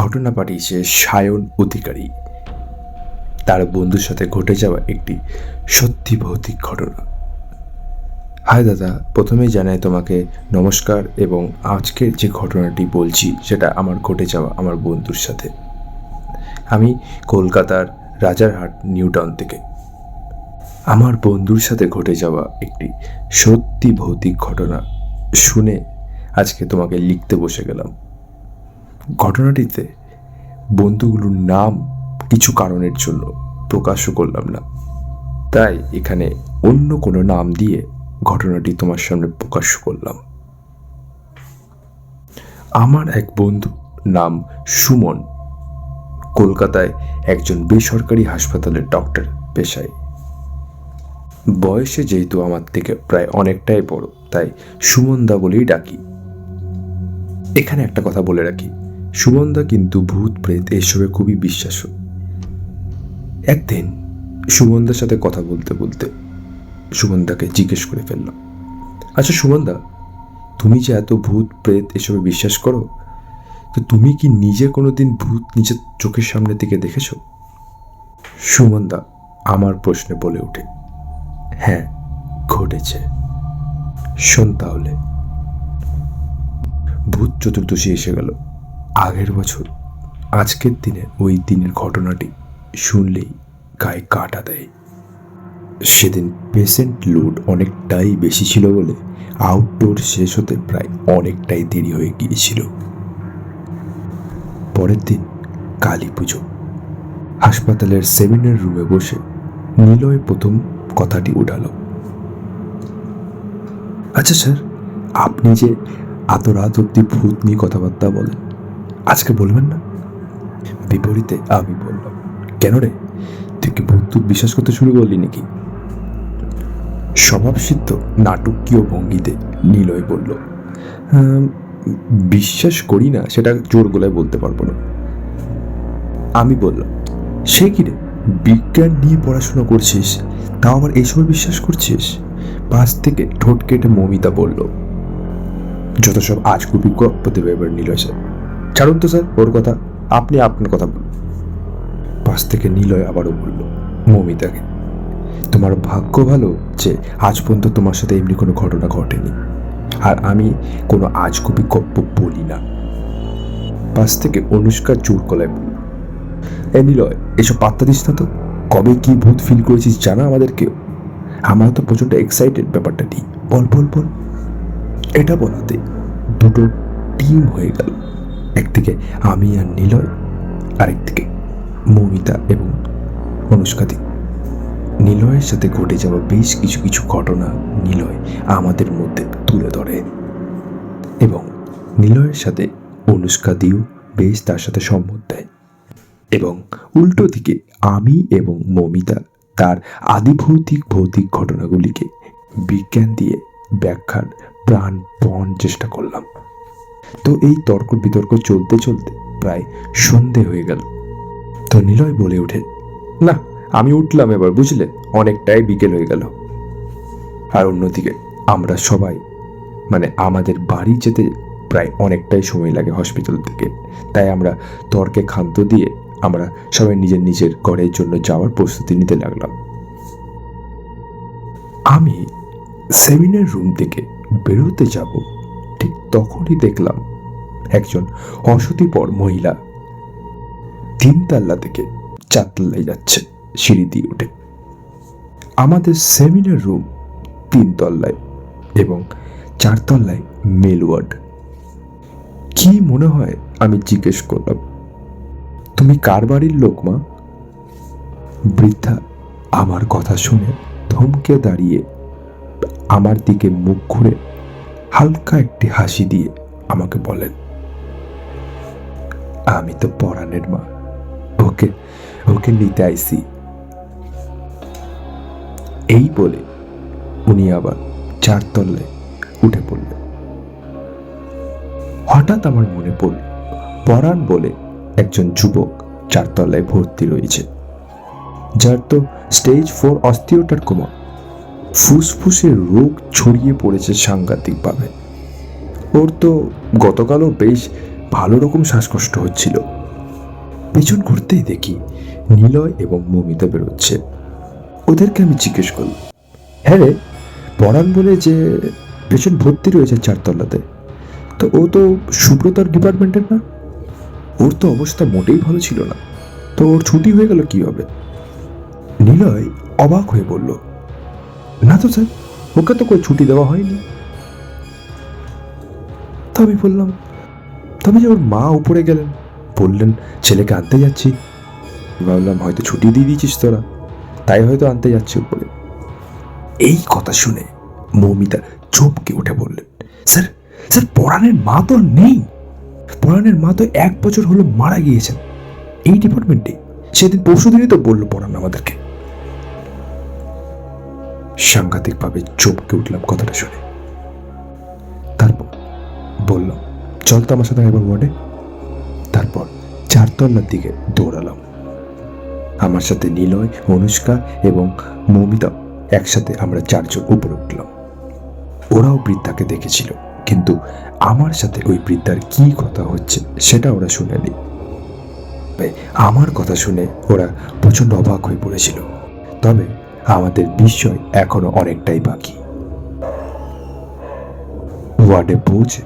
ঘটনা পাঠিয়েছে সায়ন অধিকারী। তার বন্ধুর সাথে ঘটে যাওয়া একটি সত্যি ভৌতিক ঘটনা। হাই দাদা, প্রথমেই জানাই তোমাকে নমস্কার এবং আজকের যে ঘটনাটি বলছি, সেটা আমার ঘটে যাওয়া আমার বন্ধুর সাথে। আমি কলকাতার রাজারহাট, নিউ টাউন থেকে। আমার বন্ধুর সাথে ঘটে যাওয়া একটি সত্যি ভৌতিক ঘটনা শুনে আজকে তোমাকে লিখতে বসে গেলাম। ঘটনাটিতে বন্ধুগুলোর নাম কিছু কারণের জন্য প্রকাশ্য করলাম না। তাই এখানে অন্য কোনো নাম দিয়ে ঘটনাটি তোমার সামনে প্রকাশ করলাম। আমার এক বন্ধু নাম সুমন, কলকাতায় একজন বেসরকারি হাসপাতালের ডক্টর পেশায়। বয়সে যেহেতু আমার থেকে প্রায় অনেকটাই বড়, তাই সুমনদা বলেই ডাকি। এখানে একটা কথা বলে রাখি। সুমনদা কিন্তু ভূত প্রেত এসবে খুবই বিশ্বাসী। একদিন সুমনদার সাথে কথা বলতে বলতে সুমনদাকে জিজ্ঞেস করে ফেললাম আচ্ছা সুমনদা তুমি যে এত ভূত প্রেত এসবে বিশ্বাস করো, তো তুমি কি নিজে কোনোদিন ভূত নিজের চোখের সামনে থেকে দেখেছ? সুমনদা আমার প্রশ্নে বলে ওঠে হ্যাঁ ঘটেছে। শোন তাহলে। ভূত চতুর্দশী এসে গেল। আগের বছর, আজকের দিনে ওই দিনের ঘটনাটি শুনলেই গায়ে কাটা দেয়। সেদিন পেশেন্ট লোড অনেকটাই বেশি ছিল বলে আউটডোর শেষ হতে প্রায় অনেকটাই দেরি হয়ে গিয়েছিল। পরের দিন কালী পুজো। হাসপাতালের সেমিনার রুমে বসে নিলয় প্রথম কথাটি উঠালো। আচ্ছা স্যার, আপনি যে এত রাত অব্দি ভূত নিয়ে কথাবার্তা বলেন আজকে বলবেন না? বিপরীতে আমি বললাম কেন রে? তুই কি ভূত টুত বিশ্বাস করতে শুরু করলি নাকি? স্বভাবসিদ্ধ নাটকীয় ভঙ্গিতে নিলয় বলল "আম, বিশ্বাস করি না সেটা জোর গলায় বলতে পারব না। আমি বললাম সে কি রে? বিজ্ঞান নিয়ে পড়াশোনা করছিস তাও আবার এসবে বিশ্বাস করছিস? পাশ থেকে ঠোঁট কেটে মমিতা বলল যত সব আজগুবি গপ্প দেবে এবার নিলয় স্যার ছাড়ুন তো স্যার, ওর কথা। আপনি আপনার কথা বলুন। পাশ থেকে নিলয় আবারও বলল, মমিতাকে, তোমার ভাগ্য ভালো যে আজ পর্যন্ত তোমার সাথে এমনি কোনো ঘটনা ঘটেনি। আর আমি কোনো আজগুবি গপ্প বলি না। পাশ থেকে অনুষ্কা জোর গলায় বলল, এ নিলয়, এসব পাত্তা দিস না তো। কবে কি ভূত ফিল করেছিস জানা আমাদেরকে? আমরা তো প্রচণ্ড এক্সাইটেড ব্যাপারটা নিয়ে। বল বল বল। এটা বলাতে দুটো টিম হয়ে গেল। একদিকে আমি আর নিলয়, আরেকদিকে মমিতা এবং অনুষ্কাদি। নিলয়ের সাথে ঘটে যাওয়া বেশ কিছু কিছু ঘটনা নিলয় আমাদের মধ্যে তুলে ধরে এবং নিলয়ের সাথে অনুষ্কাদিও বেশ তার সাথে সম্মত দেয়। এবং উল্টো দিকে আমি এবং মমিতা তার আদিভৌতিক ভৌতিক ঘটনাগুলিকে বিজ্ঞান দিয়ে ব্যাখ্যার প্রাণপণ চেষ্টা করলাম। তো এই তর্ক বিতর্ক চলতে চলতে প্রায় সন্ধে হয়ে গেল। তো নিলয় বলে ওঠে, না, আমি উঠলাম এবার, বুঝলে? অনেকটাই বিকেল হয়ে গেল। আর অন্যদিকে আমরা সবাই মানে আমাদের বাড়ি যেতে প্রায় অনেকটাই সময় লাগে হসপিটাল থেকে। তাই আমরা তর্কে ক্ষান্ত দিয়ে আমরা সবাই নিজের নিজের ঘরের জন্য যাওয়ার প্রস্তুতি নিতে লাগলাম। আমি সেমিনার রুম থেকে বেরোতে যাব তখনই দেখলাম একজন অসতিপর মহিলা। তিনতলা থেকে চারতলায় যাচ্ছে সিঁড়ি দিয়ে উঠে। আমাদের সেমিনার রুম তিনতলায় এবং চারতলায় মেল ওয়ার্ড। কি মনে হয় আমি জিজ্ঞেস করলাম, তুমি কার বাড়ির লোক, মা? বৃদ্ধা আমার কথা শুনে থমকে দাঁড়িয়ে আমার দিকে মুখ ঘুরে হালকা একটি হাসি দিয়ে আমাকে বলেন, আমি তো পরাণের মা, ওকে ওকে নিতে আইসি এই বলে উনি আবার চারতলায় উঠে পড়লেন। হঠাৎ আমার মনে পড়ল, পরাণ বলে একজন যুবক চারতলায় ভর্তি রয়েছে, যার তো স্টেজ ফোর অস্থিওটার কোমা ফুসফুসের রোগ ছড়িয়ে পড়েছে সাংঘাতিকভাবে। ওর তো গতকালও বেশ ভালো রকম শ্বাসকষ্ট হচ্ছিল। পেছন ঘুরতেই দেখি নিলয় এবং মমিতা বেরোচ্ছে। ওদেরকে আমি জিজ্ঞেস করলাম হ্যাঁ রে পরাণ বলে যে পেছন ভর্তি রয়েছে চারতলাতে, তো ও তো সুব্রতার ডিপার্টমেন্টের না? ওর তো অবস্থা মোটেই ভালো ছিল না, তো ওর ছুটি হয়ে গেল কীভাবে নিলয় অবাক হয়ে বলল না তো স্যার, ওকে তো કોઈ ছুটি দেওয়া হয়নি। তো আমি বললাম তবে যে ওর মা উপরে গেলেন, বললেন, ছেলেকে আনতে যাচ্ছি। ভাবলাম, হয়তো ছুটি দিয়ে দিয়েছিস তোরা, তাই হয়তো আনতে যাচ্ছে উপরে। এই কথা শুনে মৌমিতা চমকে উঠে বললেন, স্যার স্যার পরাণের মা তো নেই। পরাণের মা তো এক বছর হলো মারা গিয়েছেন। এই ডিপার্টমেন্টে সেদিন পরশু দিনই তো বলল পরাণ আমাদেরকে। সাংঘাতিকভাবে চমকে উঠলাম কথাটা শুনে। তারপর বললাম, চল তো আমার সাথে একবার ওয়ার্ডে তারপর চারতলার দিকে দৌড়ালাম। আমার সাথে নিলয়, অনুষ্কা এবং মৌমিতা একসাথে আমরা চারজন উপরে উঠলাম। ওরাও বৃদ্ধাকে দেখেছিল, কিন্তু আমার সাথে ওই বৃদ্ধার কি কথা হচ্ছে সেটা ওরা শুনেনি। আমার কথা শুনে ওরা প্রচণ্ড অবাক হয়ে পড়েছিল। তবে আমাদের বিস্ময় এখনও অনেকটাই বাকি। ওয়ার্ডে পৌঁছে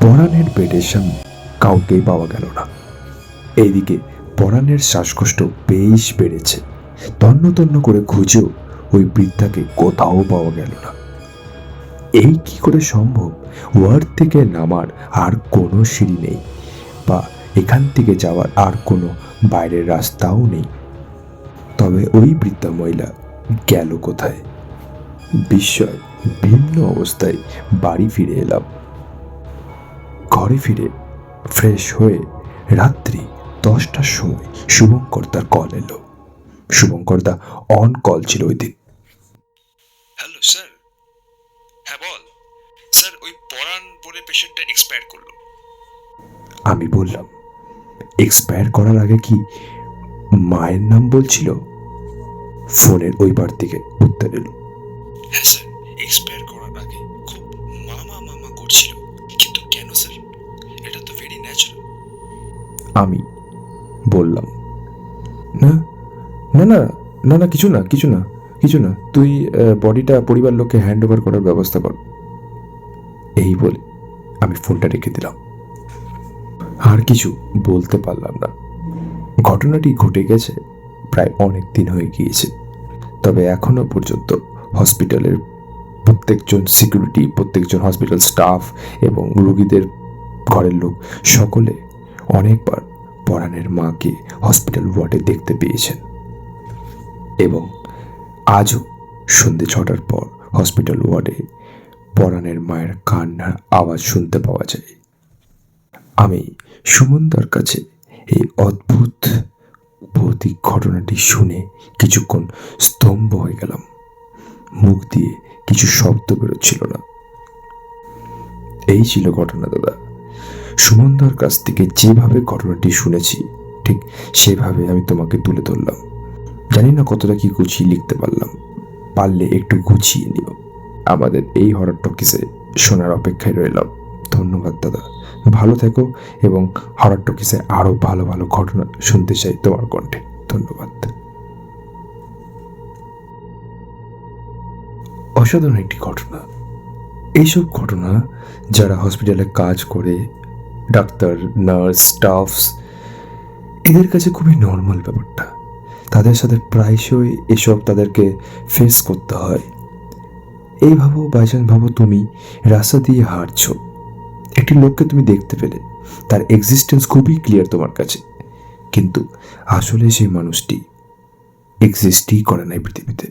পরাণের বেডের সামনে কাউকেই পাওয়া গেল না। এইদিকে পরাণের শ্বাসকষ্ট বেশ বেড়েছে। তন্ন তন্ন করে খুঁজেও ওই বৃদ্ধাকে কোথাও পাওয়া গেল না। এই কি করে সম্ভব? ওয়ার্ড থেকে নামার আর কোনো সিঁড়ি নেই বা এখান থেকে যাওয়ার আর কোনো বাইরের রাস্তাও নেই। তবে ওই বৃদ্ধা মহিলা গেল কোথায়? বিস্ময় ভিন্ন অবস্থায় বাড়ি ফিরে এলাম। ঘরে ফিরে ফ্রেশ হয়ে রাত্রি দশটার সময় শুভঙ্করদার কল এলো। শুভঙ্করদা অন কল ছিল ওই দিন। Hello sir. হ্যাঁ বল। স্যার ওই পরাণ বলে পেশেন্টটা এক্সপায়ার করল। আমি বললাম এক্সপায়ার করার আগে কি মায়ের নাম বলছিল? ফোনের ওই বার থেকে উত্তর এলো হ্যাঁ স্যার এক্সপায়ার করার আগে খুব মামা মামা করছিল। কিন্তু কেন স্যার? এটা তো ভেরি ন্যাচারাল আমি বললাম না না না না না কিছু না কিছু না কিছু না। তুই বডিটা পরিবার লোককে হ্যান্ড ওভার করার ব্যবস্থা কর। এই বলে আমি ফোনটা রেখে দিলাম। আর কিছু বলতে পারলাম না। ঘটনাটি ঘটে গেছে প্রায় অনেক দিন হয়ে গিয়েছে। তবে এখনও পর্যন্ত হসপিটালের প্রত্যেকজন সিকিউরিটি, প্রত্যেকজন হসপিটাল স্টাফ এবং রোগীদের ঘরের লোক সকলে অনেকবার পরাণের মাকে হসপিটাল ওয়ার্ডে দেখতে পেয়েছেন। এবং আজও সন্ধে ছটার পর হসপিটাল ওয়ার্ডে পরাণের মায়ের কান্নার আওয়াজ শুনতে পাওয়া যায়। আমি সুমনদার কাছে এই অদ্ভুত ভৌতিক ঘটনাটি শুনে কিছুক্ষণ স্তম্ভ হয়ে গেলাম। মুখ দিয়ে কিছু শব্দ বেরোচ্ছিল না। এই ছিল ঘটনা, দাদা। সুমনদার কাছ থেকে যেভাবে ঘটনাটি শুনেছি, ঠিক সেভাবে আমি তোমাকে তুলে ধরলাম। জানি না কতটা কি গুছিয়ে লিখতে পারলাম। পারলে একটু গুছিয়ে নিও। আমাদের এই হরর টকিসে শোনার অপেক্ষায় রইলাম। ধন্যবাদ, দাদা। ভালো থেকো এবং হরর টকিসে আরও ভালো ভালো ঘটনা শুনতে চাই তোমার কণ্ঠে। ধন্যবাদ। অসাধারণ একটি ঘটনা। এইসব ঘটনা যারা হসপিটালে কাজ করে, ডাক্তার নার্স স্টাফস এদের কাছে খুবই নর্মাল ব্যাপারটা। তাদের সাথে প্রায়শই এসব তাদেরকে ফেস করতে হয়। এই ভাবো বাইচান্স ভাবো তুমি রাস্তা দিয়ে হাঁটছো। একটি লোককে তুমি দেখতে পেলে। তার এক্সিস্টেন্স খুবই ক্লিয়ার তোমার কাছে। কিন্তু আসলে সেই মানুষটি এক্সিস্টই করে নাই পৃথিবীতে।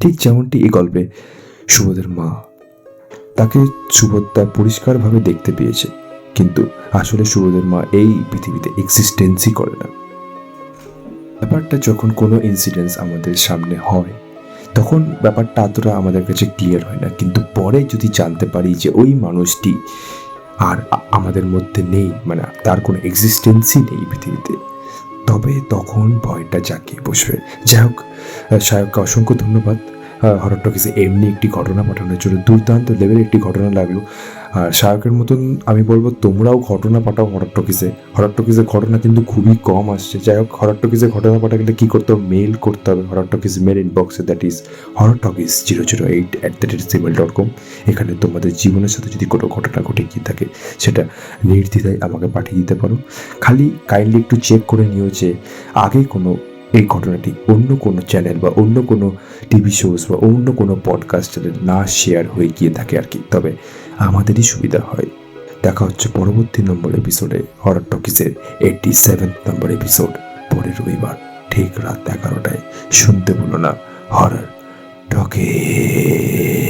ঠিক যেমনটি এই গল্পে সুবোধের মা তাকে সুবোধদা পরিষ্কারভাবে দেখতে পেয়েছে। কিন্তু আসলে সুবোধের মা এই পৃথিবীতে এক্সিস্টেন্সই করে না। ব্যাপারটা যখন কোনো ইনসিডেন্স আমাদের সামনে হয়, তখন ব্যাপারটা এতটা আমাদের কাছে ক্লিয়ার হয় না। কিন্তু পরে যদি জানতে পারি যে ওই মানুষটি আর আমাদের মধ্যে নেই মানে তার কোনো এক্সিস্টেন্সই নেই পৃথিবীতে। তবে তখন ভয়টা জাগিয়ে বসবে। যাই হোক সাহেবকে অসংখ্য ধন্যবাদ। হরটকিসে এমনি একটি ঘটনা পাঠানোর জন্য দুর্দান্ত লেভেলের একটি ঘটনা লাগল। আর শাহরুখের মতন আমি বলব তোমরাও ঘটনা পাঠাও হরার টকিসে হরার টকিসের ঘটনা কিন্তু খুবই কম আসছে। যাই হোক হরার টকিসের ঘটনা পাঠালে কী করতে হবে? মেল করতে হবে। হরার টকিস মেল ইনবক্সে that is horror talkies zero zero eight at the rate Gmail dot com এখানে তোমাদের জীবনের সাথে যদি কোনো ঘটনা ঘটে গিয়ে থাকে, সেটা নির্দ্বিধায় আমাকে পাঠিয়ে দিতে পারো। খালি কাইন্ডলি একটু চেক করে নিও যে আগে কোনো এই ঘটনাটি অন্য কোনো চ্যানেল বা অন্য কোনো টিভি শোজ বা অন্য কোনো পডকাস্টের না শেয়ার হয়ে গিয়ে থাকে আর কি। তবে আমাদেরই সুবিধা হয়। দেখা হচ্ছে পরবর্তী নম্বর এপিসোডে হরার টকিসের এইটি সেভেন্থ নম্বর এপিসোড পরের রবিবার, ঠিক রাত এগারোটায়। শুনতে বলো না, হরার টকিস